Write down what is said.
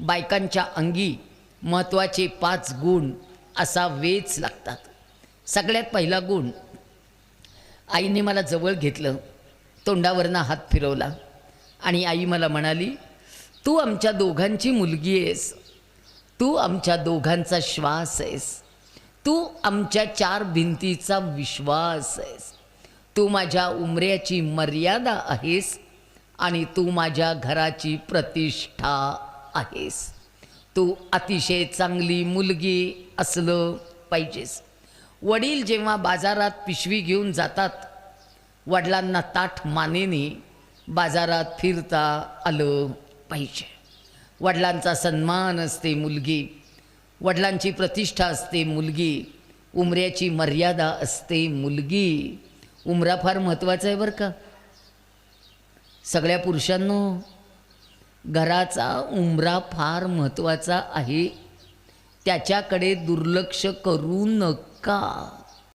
बायकांच्या अंगी महत्त्वाचे पाच गुण असा वेच लागतात. सगळ्यात पहिला गुण आईने मला जवळ घेतलं तोंडावरनं हात फिरवला आणि आई मला म्हणाली तू आमच्या दोघांची मुलगी आहेस. तू आमच्या दोघांचा श्वास आहेस. तू आमच्या चार भिंतीचा विश्वास आहेस. तू माझ्या उमऱ्याची मर्यादा आहेस आणि तू माझ्या घराची प्रतिष्ठा आहेस. तू अतिशय चांगली मुलगी असलं पाहिजेस. वडील जेव्हा बाजारात पिशवी घेऊन जातात वडिलांना ताठ मानेने बाजारात फिरता आलं पाहिजे. वडिलांचा सन्मान असते मुलगी वडिलांची प्रतिष्ठा असते मुलगी उमऱ्याची मर्यादा असते मुलगी. उमरा फार महत्त्वाचा आहे बरं का. सगळ्या पुरुषांनो घराचा उमरा फार महत्त्वाचा आहे. त्याच्याकडे दुर्लक्ष करू नका.